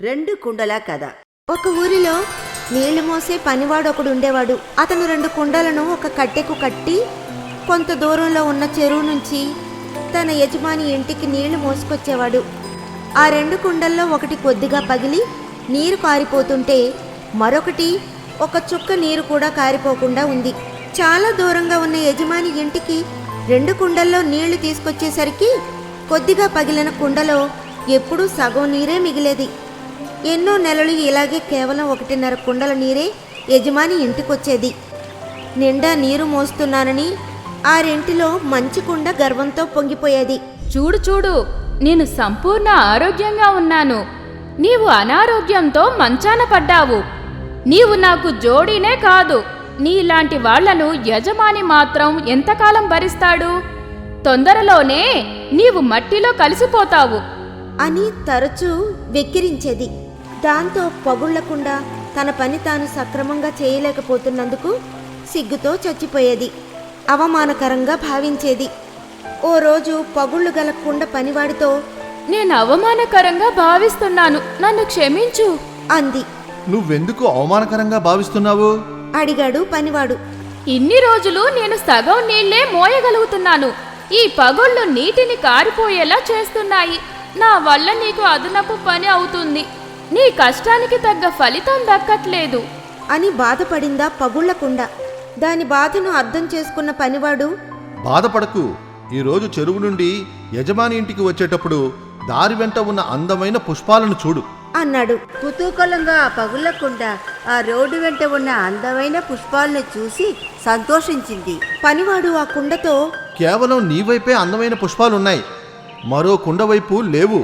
రెండు కుండల కథ. ఒక ఊరిలో నీళ్ళు మోసే పనివాడు ఒకడు ఉండేవాడు. అతను రెండు కుండలను ఒక కట్టెకు కట్టి కొంత దూరంలో ఉన్న చెరువు నుంచి తన యజమాని ఇంటికి నీళ్ళు మోసుకొచ్చేవాడు. ఆ రెండు కుండల్లో ఒకటి కొద్దిగా పగిలి నీరు కారిపోతుంటే మరొకటి ఒక చుక్క నీరు కూడా కారిపోకుండా ఉంది. చాలా దూరంగా ఉన్న యజమాని ఇంటికి రెండు కుండల్లో నీళ్ళు తీసుకొచ్చేసరికి కొద్దిగా పగిలిన కుండలో ఎప్పుడూ సగం నీరే మిగిలేది. ఎన్నో నెలలు ఇలాగే కేవలం ఒకటిన్నర కుండల నీరే యజమాని ఇంటికొచ్చేది. నిండా నీరు మోస్తున్నానని ఆ రెంటిలో మంచి కుండ గర్వంతో పొంగిపోయేది. చూడు చూడు నేను సంపూర్ణ ఆరోగ్యంగా ఉన్నాను. నీవు అనారోగ్యంతో మంచాన పడ్డావు. నీవు నాకు జోడీనే కాదు. నీలాంటి వాళ్ళను యజమాని మాత్రం ఎంతకాలం భరిస్తాడు? తొందరలోనే నీవు మట్టిలో కలిసిపోతావు. అని తరచూ వెక్కిరించేది. దాంతో పగుళ్ళకుండా తన పని తాను సక్రమంగా చేయలేకపోతున్నందుకు సిగ్గుతో చచ్చిపోయేది. అవమానకరంగా భావించేది. ఓ రోజు పగుళ్ళు గల కుండ పనివాడితో నేను అవమానకరంగా భావిస్తున్నాను నన్ను క్షమించు. అంది. నువ్వెందుకు అవమానకరంగా భావిస్తున్నావు? అడిగాడు పనివాడు. ఇన్ని రోజులు నేను సగం నీళ్ళే మోయగలుగుతున్నాను. ఈ పగుళ్ళు నీటిని కారిపోయేలా చేస్తున్నాయి. నా వల్ల నీకు అదనపు పని అవుతుంది. నీ కష్టానికి తగ్గ ఫలితం దక్కట్లేదు. అని బాధపడిందా పగుళ్ళకుండ దాని బాధను అర్థం చేసుకున్న పనివాడు బాధపడకు. ఈరోజు చెరువు నుండి యజమాని ఇంటికి వచ్చేటప్పుడు దారి వెంట ఉన్న అందమైన పుష్పాలను చూడు. అన్నాడు. కుతూకలంగా ఆ పగులకుండా ఆ రోడ్డు వెంట ఉన్న అందమైన పుష్పాలను చూసి సంతోషించింది. పనివాడు ఆ కుండతో కేవలం నీ వైపే అందమైన పుష్పాలున్నాయి. మరో కుండ వైపు లేవు.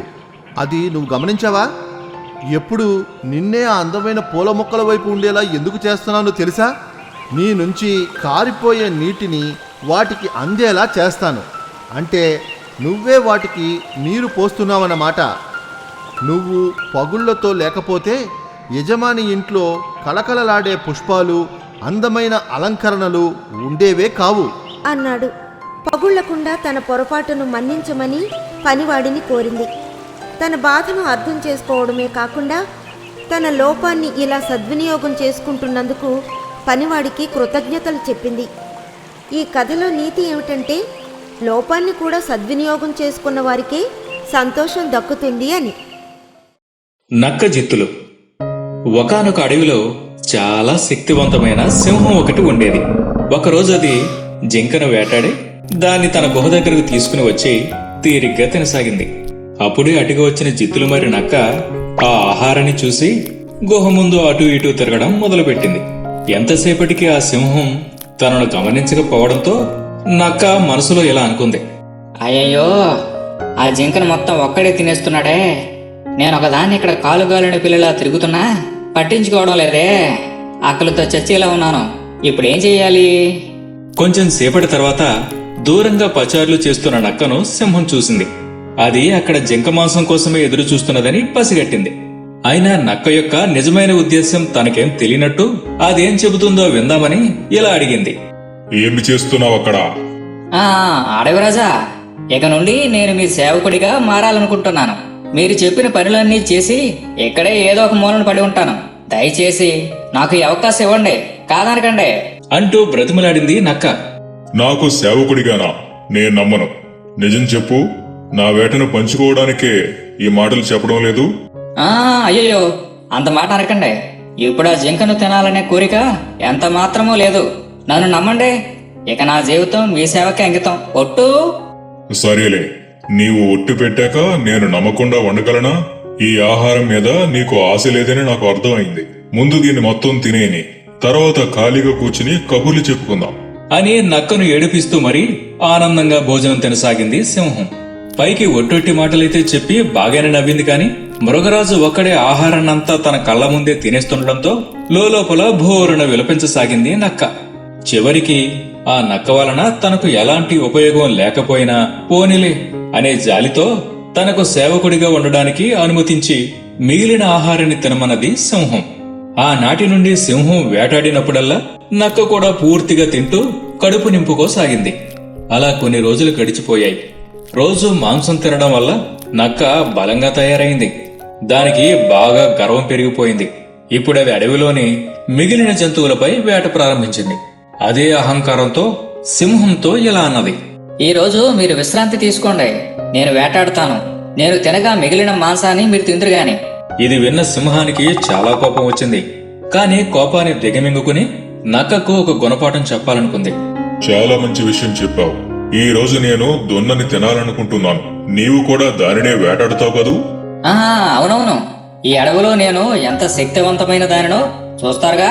అది నువ్వు గమనించావా? ఎప్పుడు నిన్నే ఆ అందమైన పూల మొక్కల వైపు ఉండేలా ఎందుకు చేస్తున్నానో తెలుసా? నీ నుంచి కారిపోయే నీటిని వాటికి అందేలా చేస్తాను. అంటే నువ్వే వాటికి నీరు పోస్తున్నావన్నమాట. నువ్వు పగుళ్ళతో లేకపోతే యజమాని ఇంట్లో కళకళలాడే పుష్పాలు అందమైన అలంకరణలు ఉండేవే కావు. అన్నాడు. పగుళ్ళకుండా తన పొరపాటును మన్నించమని పనివాడిని కోరింది. తన బాధను అర్థం చేసుకోవడమే కాకుండా తన లోపాన్ని ఇలా సద్వినియోగం చేసుకుంటున్నందుకు పనివాడికి కృతజ్ఞతలు చెప్పింది. ఈ కథలో నీతి ఏమిటంటే లోపాన్ని కూడా సద్వినియోగం చేసుకున్న వారికే సంతోషం దక్కుతుంది అని. నక్క జిత్తులు. ఒకానొక అడవిలో చాలా శక్తివంతమైన సింహం ఒకటి ఉండేది. ఒకరోజు అది జింకను వేటాడి దాన్ని తన గుహ దగ్గరకు తీసుకుని వచ్చి తీరిగ్గా తినసాగింది. అప్పుడే అటుగా వచ్చిన జిత్తులు మరి నక్క ఆ ఆహారాన్ని చూసి గుహ ముందు అటు ఇటు తిరగడం మొదలుపెట్టింది. ఎంతసేపటికి ఆ సింహం తనను గమనించకపోవడంతో నక్క మనసులో ఇలా అనుకుంది. అయ్యయ్యో ఆ జింకను మొత్తం ఒక్కడే తినేస్తున్నాడే. నేను ఒకదాన్ని ఇక్కడ కాలుగాలిన పిల్లలా తిరుగుతున్నా పట్టించుకోవడం లేదే. ఆకలితో చచ్చేలా ఉన్నాను. ఇప్పుడేం చెయ్యాలి? కొంచెం సేపటి తర్వాత దూరంగా పచారులు చేస్తున్న నక్కను సింహం చూసింది. అది అక్కడ జింక మాంసం కోసమే ఎదురు చూస్తున్నదని పసిగట్టింది. అయినా నక్క యొక్క నిజమైన ఉద్దేశం తనకేం తెలియనట్టు అదేం చెబుతుందో విందామని ఇలా అడిగింది. ఏమి చేస్తున్నావు అక్కడ? ఆ అడవిరాజా ఇక నుండి నేను మీ సేవకుడిగా మారాలనుకుంటున్నాను. మీరు చెప్పిన పనులన్నీ చేసి ఇక్కడే ఏదో ఒక మూలన పడి ఉంటాను. దయచేసి నాకు ఈ అవకాశం ఇవ్వండి. కాదనకండి. అంటూ బ్రతిమలాడింది నక్క. నాకు సేవకుడిగానా? నేను నమ్మను. నిజం చెప్పు. నా వేటను పంచుకోవడానికే ఈ మాటలు చెప్పడం లేదు? ఆ అయ్యయ్యో. అంత మాట అనకండి ఇప్పుడు ఆ జింకను తినాలనే కోరిక ఎంత మాత్రమూ లేదు. నన్ను నమ్మండి. ఇక నా జీవితం మీ సేవకే అంకితం. ఒట్టు? సరేలే. నీవు ఒట్టు పెట్టాక నేను నమ్మకుండా వండగలనా? ఈ ఆహారం మీద నీకు ఆశ లేదని నాకు అర్థమైంది. ముందు దీన్ని మొత్తం తినేని. తర్వాత ఖాళీగా కూర్చుని కబుర్లు చెప్పుకుందాం. అని నక్కను ఏడిపిస్తూ మరీ ఆనందంగా భోజనం తినసాగింది సింహం. పైకి ఒట్టొట్టి మాటలైతే చెప్పి బాగానే నవ్వింది కాని మృగరాజు ఒక్కడే ఆహారాన్నంతా తన కళ్ళ ముందే తినేస్తుండటంతో లోపల భోరున విలపించసాగింది నక్క. చివరికి ఆ నక్క వలన తనకు ఎలాంటి ఉపయోగం లేకపోయినా పోనిలే అనే జాలితో తనకు సేవకుడిగా ఉండడానికి అనుమతించి మిగిలిన ఆహారాన్ని తినమన్నది సింహం. ఆనాటి నుండి సింహం వేటాడినప్పుడల్లా నక్క కూడా పూర్తిగా తింటూ కడుపు నింపుకోసాగింది. అలా కొన్ని రోజులు గడిచిపోయాయి. రోజు మాంసం తినడం వల్ల నక్క బలంగా తయారైంది. దానికి బాగా గర్వం పెరిగిపోయింది. ఇప్పుడు అది అడవిలోని మిగిలిన జంతువులపై వేట ప్రారంభించింది. అదే అహంకారంతో సింహంతో ఇలా అన్నది? ఈ రోజు మీరు విశ్రాంతి తీసుకోండి. నేను వేటాడుతాను. నేను తినగా మిగిలిన మాంసాన్ని మీరు తిందురు గాని ఇది విన్న సింహానికి చాలా కోపం వచ్చింది. కానీ కోపాన్ని దిగమింగుకుని నక్కకు ఒక గుణపాఠం చెప్పాలనుకుంది. చాలా మంచి విషయం చెప్పావు. ఈ రోజు నేను దొన్నని తినాలనుకుంటున్నాను. నీవు కూడా దానినే వేటాడుతావు కదూ? ఆ అవునవును. ఈ అడవిలో నేను ఎంత శక్తివంతమైన దానినో చూస్తారుగా?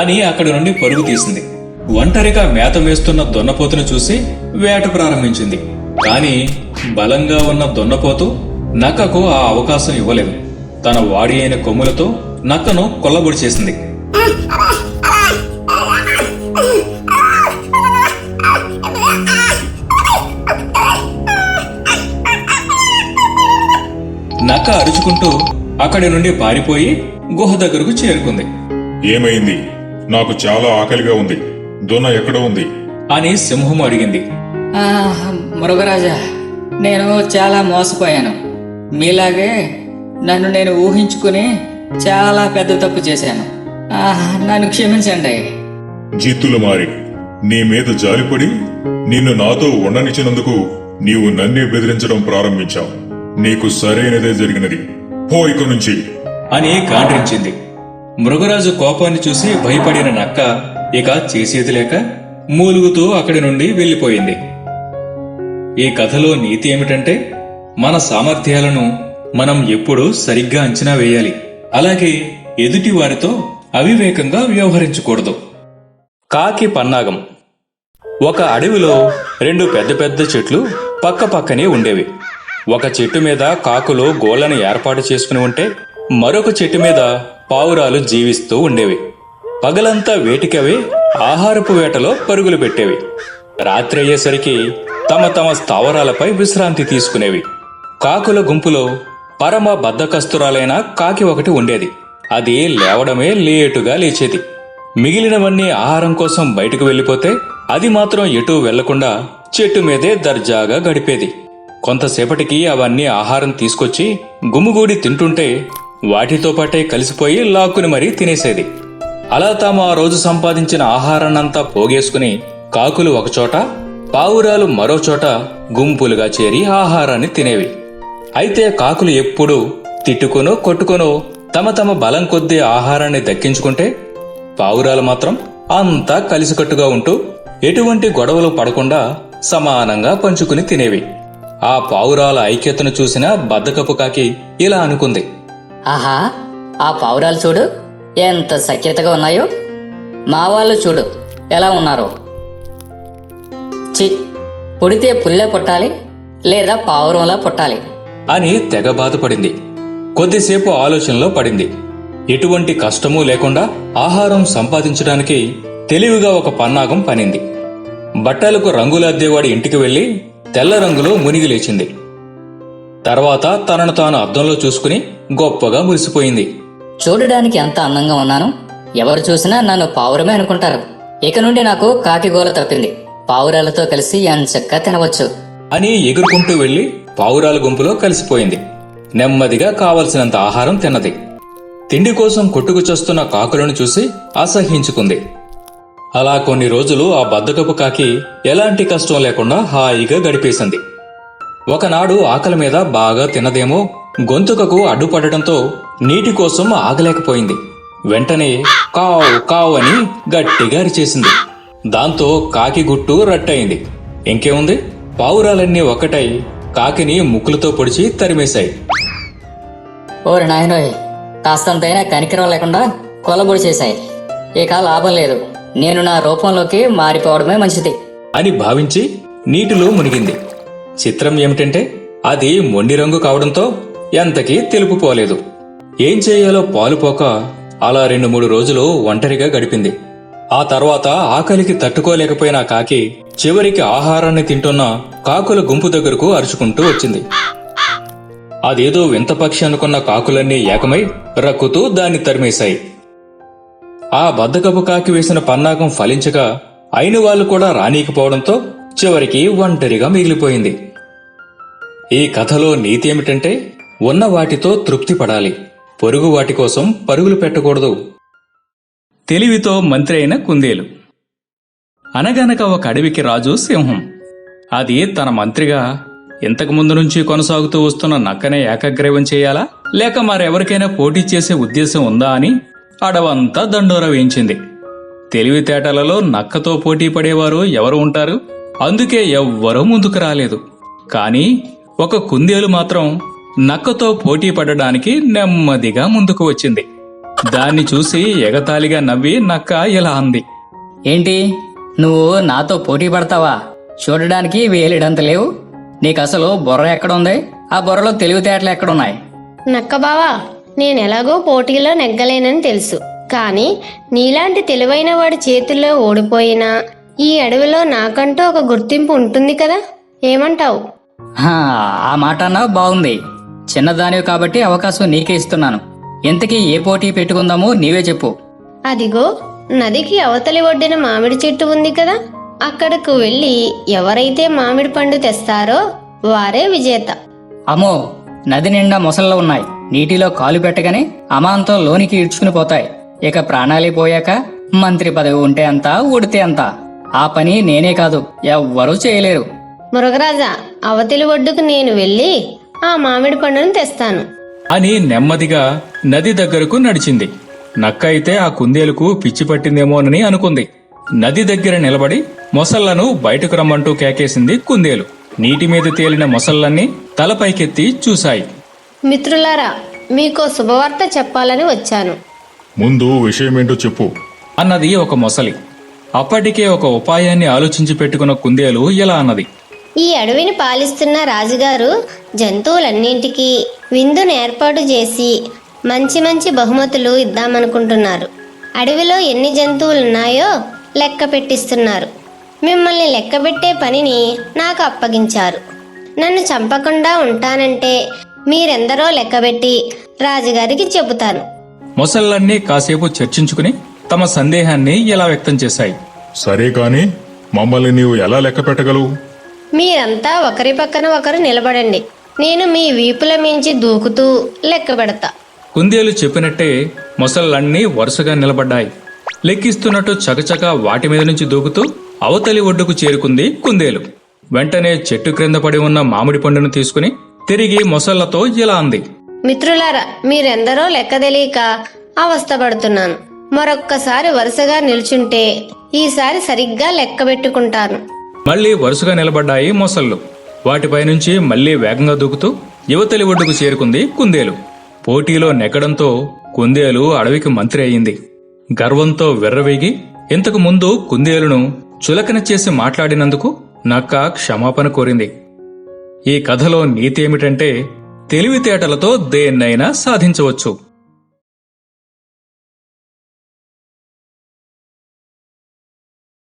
అని అక్కడి నుండి పరుగు తీసింది. ఒంటరిగా మేత వేస్తున్న దొన్నపోతును చూసి వేట ప్రారంభించింది. కాని బలంగా ఉన్న దొన్నపోతు నక్కకు ఆ అవకాశం ఇవ్వలేదు. తన వాడి అయిన కొమ్ములతో నక్కను కొల్లబొడి చేసింది. అరుచుకుంటూ అక్కడి నుండి పారిపోయి గుహ దగ్గరకు చేరుకుంది. ఏమైంది? నాకు చాలా ఆకలిగా ఉంది. దొన్న ఎక్కడ ఉంది? అని సింహం అడిగింది. మృగరాజా నేను చాలా మోసపోయాను. మీలాగే నన్ను నేను ఊహించుకుని చాలా పెద్ద తప్పు చేశాను. నన్ను క్షమించండి. జిత్తులు మారి నీ మీద జాలిపడి నిన్ను నాతో ఉండనిచ్చినందుకు నీవు నన్నే బెదిరించడం ప్రారంభించావు. నీకు సరైనదే జరిగినది. పో ఇక నుంచి. అని కాండ్రించింది మృగరాజు కోపాన్ని చూసి భయపడిన నక్క ఇక చేసేది లేక మూలుగుతూ అక్కడి నుండి వెళ్ళిపోయింది. ఈ కథలో నీతి ఏమిటంటే మన సామర్థ్యాలను మనం ఎప్పుడూ సరిగ్గా అంచనా వేయాలి. అలాగే ఎదుటి వారితో అవివేకంగా వ్యవహరించకూడదు. కాకి పన్నాగం. ఒక అడవిలో రెండు పెద్ద పెద్ద చెట్లు పక్క పక్కనే ఉండేవి. ఒక చెట్టు మీద కాకులు గోళ్ళను ఏర్పాటు చేసుకుని ఉంటే మరొక చెట్టు మీద పావురాలు జీవిస్తూ ఉండేవి. పగలంతా వేటికవే ఆహారపు వేటలో పరుగులు పెట్టేవి. రాత్రి అయ్యేసరికి తమ తమ స్థావరాలపై విశ్రాంతి తీసుకునేవి. కాకుల గుంపులో పరమ బద్ధకస్తురాలైన కాకి ఒకటి ఉండేది. అది లేవడమే లేటుగా లేచేది. మిగిలినవన్నీ ఆహారం కోసం బయటకు వెళ్ళిపోతే అది మాత్రం ఎటూ వెళ్ళకుండా చెట్టు మీదే దర్జాగా గడిపేది. కొంతసేపటికి అవన్నీ ఆహారం తీసుకొచ్చి గుమ్ముగూడి తింటుంటే వాటితో పాటే కలిసిపోయి లాక్కుని మరీ తినేసేది. అలా తాము ఆ రోజు సంపాదించిన ఆహారాన్నంతా పోగేసుకుని కాకులు ఒకచోట పావురాలు మరోచోట గుంపులుగా చేరి ఆహారాన్ని తినేవి. అయితే కాకులు ఎప్పుడూ తిట్టుకునో కొట్టుకొనో తమ తమ బలం కొద్దీ ఆహారాన్ని దక్కించుకుంటే పావురాలు మాత్రం అంతా కలిసికట్టుగా ఉంటూ ఎటువంటి గొడవలు పడకుండా సమానంగా పంచుకుని తినేవి. ఆ పావురాల ఐక్యతను చూసిన బద్దకపు కాకి ఇలా అనుకుంది. ఆహా ఆ పావురాలు చూడు ఎంత సఖ్యతగా ఉన్నాయో. మా వాళ్ళు చూడు ఎలా ఉన్నారు. చి పుడితే పుల్లే పుట్టాలి లేదా పావురంలా పుట్టాలి. అని తెగ బాధపడింది. కొద్దిసేపు ఆలోచనలో పడింది. ఎటువంటి కష్టమూ లేకుండా ఆహారం సంపాదించడానికి తెలివిగా ఒక పన్నాగం పనింది. బట్టలకు రంగులు అద్దేవాడి ఇంటికి వెళ్ళి తెల్ల రంగులో మునిగి లేచింది. తర్వాత తనను తాను అద్దంలో చూసుకుని గొప్పగా మురిసిపోయింది. చూడడానికి ఎంత అందంగా ఉన్నాను? ఎవరు చూసినా నన్ను పావురమే అనుకుంటారు. ఇక నుండి నాకు కాకిగోల తప్పింది. పావురాలతో కలిసి ఎంచక్కా తినవచ్చు. అని ఎగురుకుంటూ వెళ్ళి పావురాల గుంపులో కలిసిపోయింది. నెమ్మదిగా కావలసినంత ఆహారం తిన్నది. తిండి కోసం కొట్టుకు చస్తున్న కాకులను చూసి అసహ్యించుకుంది. అలా కొన్ని రోజులు ఆ బద్దకపు కాకి ఎలాంటి కష్టం లేకుండా హాయిగా గడిపేసింది. ఒకనాడు ఆకలి మీద బాగా తినదేమో గొంతుకకు అడ్డుపడటంతో నీటి కోసం ఆగలేకపోయింది. వెంటనే కావు కావు అని గట్టిగా అరిచేసింది. దాంతో కాకి గుట్టు రట్టయింది. ఇంకేముంది? పావురాలన్నీ ఒకటై కాకిని ముక్కులతో పొడిచి తరిమేశాయి. ఓరి నాయనోయ్ కాస్తంతైనా కనికరం లేకుండా కొలబొడి చేశాయి. ఇక లాభం లేదు. నేను నా రూపంలోకి మారిపోవడమే మంచిది. అని భావించి నీటిలో మునిగింది. చిత్రం ఏమిటంటే అది మొండి రంగు కావడంతో ఎంతకీ తెలుపు పోలేదు. ఏం చేయాలో పాలుపోక అలా రెండు మూడు రోజులు ఒంటరిగా గడిపింది. ఆ తర్వాత ఆకలికి తట్టుకోలేకపోయిన కాకి చివరికి ఆహారాన్ని తింటున్న కాకుల గుంపు దగ్గరకు అరుచుకుంటూ వచ్చింది. అదేదో వింత పక్షి అనుకున్న కాకులన్నీ ఏకమై రక్కుతూ దాన్ని తరిమేశాయి. ఆ బద్దకపు కాకి వేసిన పన్నాగం ఫలించక అయిన వాళ్ళు కూడా రానీకపోవడంతో చివరికి ఒంటరిగా మిగిలిపోయింది. ఈ కథలో నీతి ఏమిటంటే ఉన్న వాటితో తృప్తి పడాలి. పొరుగు వాటి కోసం పరుగులు పెట్టకూడదు. తెలివితో మంత్రి అయిన కుందేలు. అనగనక ఒక అడవికి రాజు సింహం. అది తన మంత్రిగా ఇంతకు ముందు నుంచి కొనసాగుతూ వస్తున్న నక్కనే ఏకగ్రీవం చేయాలా? లేక మరెవరికైనా పోటీ చేసే ఉద్దేశం ఉందా అని అడవంతా దండోర వేయించింది. తెలివితేటలలో నక్కతో పోటీ పడేవారు ఎవరు ఉంటారు? అందుకే ఎవ్వరూ ముందుకు రాలేదు. కానీ ఒక కుందేలు మాత్రం నక్కతో పోటీ పడడానికి నెమ్మదిగా ముందుకు వచ్చింది. దాన్ని చూసి ఎగతాళిగా నవ్వి నక్క ఇలా అంది. ఏంటి? నువ్వు నాతో పోటీ పడతావా? చూడడానికి వేలిడంత లేవు. నీకు అసలు బుర్ర ఎక్కడుంది? ఆ బుర్రలో తెలివితేటలు ఎక్కడున్నాయి? నక్క బావా నేను ఎలాగో పోటీలో నెగ్గలేనని తెలుసు. కానీ నీలాంటి తెలివైన వాడి చేతుల్లో ఓడిపోయినా ఈ అడవిలో నాకంటూ ఒక గుర్తింపు ఉంటుంది కదా? ఏమంటావు? ఆ మాట అన్నా బాగుంది. చిన్నదానివి కాబట్టి అవకాశం నీకే ఇస్తున్నాను. ఇంతకీ ఏ పోటీ పెట్టుకుందామో నీవే చెప్పు. అదిగో నదికి అవతలి ఒడ్డిన మామిడి చెట్టు ఉంది కదా? అక్కడకు వెళ్ళి ఎవరైతే మామిడి పండు తెస్తారో వారే విజేత. అమ్మో నది నిండా మొసళ్ళు ఉన్నాయి. నీటిలో కాలు పెట్టగానే అమాంతం లోనికి ఈడ్చుకుని పోతాయి. ఇక ప్రాణాలే పోయాక మంత్రి పదవి ఉంటే అంత ఊడితే అంత. ఆ పని నేనే కాదు ఎవ్వరూ చేయలేరు. మురగరాజా అవతలి ఒడ్డుకు నేను వెళ్ళి ఆ మామిడి పండును తెస్తాను. అని నెమ్మదిగా నది దగ్గరకు నడిచింది. నక్క అయితే ఆ కుందేలుకు పిచ్చి పట్టిందేమోనని అనుకుంది. నది దగ్గర నిలబడి మొసళ్ళను బయటకు రమ్మంటూ కేకేసింది కుందేలు. నీటి మీద తేలిన మొసళ్ళన్నీ తలపైకెత్తి చూశాయి. మిత్రులారా మీకో శుభవార్త చెప్పాలని వచ్చాను. ముందు విషయమేంటో చెప్పు. అన్నది ఒక మొసలి. అప్పటికే ఒక ఉపాయాన్ని ఆలోచించి పెట్టుకున్న కుందేలు ఇలా అన్నది? ఈ అడవిని పాలిస్తున్న రాజుగారు జంతువులన్నింటికీ విందును ఏర్పాటు చేసి మంచి మంచి బహుమతులు ఇద్దామనుకుంటున్నారు. అడవిలో ఎన్ని జంతువులున్నాయో లెక్క పెట్టిస్తున్నారు. మిమ్మల్ని లెక్కబెట్టే పనిని నాకు అప్పగించారు. నన్ను చంపకుండా ఉంటానంటే మీరెందరో లెక్కబెట్టి రాజుగారికి చెబుతాను. మొసళ్ళన్నీ కాసేపు చర్చించుకుని తమ సందేహాన్ని ఇలా వ్యక్తం చేశాయి? సరే కాని మమ్మల్ని నీవు ఎలా లెక్క పెట్టగలవు? మీరంతా ఒకరి పక్కన ఒకరు నిలబడండి. నేను మీ వీపుల మించి దూకుతూ లెక్క పెడతా. కుందేలు చెప్పినట్టే మొసళ్ళన్నీ వరుసగా నిలబడ్డాయి. లెక్కిస్తున్నట్టు చకచక వాటి మీద నుంచి దూకుతూ అవతలి ఒడ్డుకు చేరుకుంది కుందేలు. వెంటనే చెట్టు క్రింద పడి ఉన్న మామిడి పండును తీసుకుని తిరిగి మొసళ్ళతో ఇలా అంది. మిత్రులారా మీరెందరో లెక్క తెలియక అవస్థపడుతున్నాను మరొక్కసారి వరుసగా నిల్చుంటే ఈసారి సరిగ్గా లెక్క పెట్టుకుంటాను. మళ్ళీ వరుసగా నిలబడ్డాయి మొసళ్ళు. వాటిపై నుంచి మళ్ళీ వేగంగా దూకుతూ యువతలి ఒడ్డుకు చేరుకుంది కుందేలు. పోటీలో నెగ్గడంతో కుందేలు అడవికి మంత్రి అయింది. గర్వంతో వెర్రవేగి ఇంతకు ముందు కుందేలును చులకన చేసి మాట్లాడినందుకు నక్క క్షమాపణ కోరింది. ఈ కథలో నీతి ఏమిటంటే తెలివితేటలతో దేన్నైనా సాధించవచ్చు.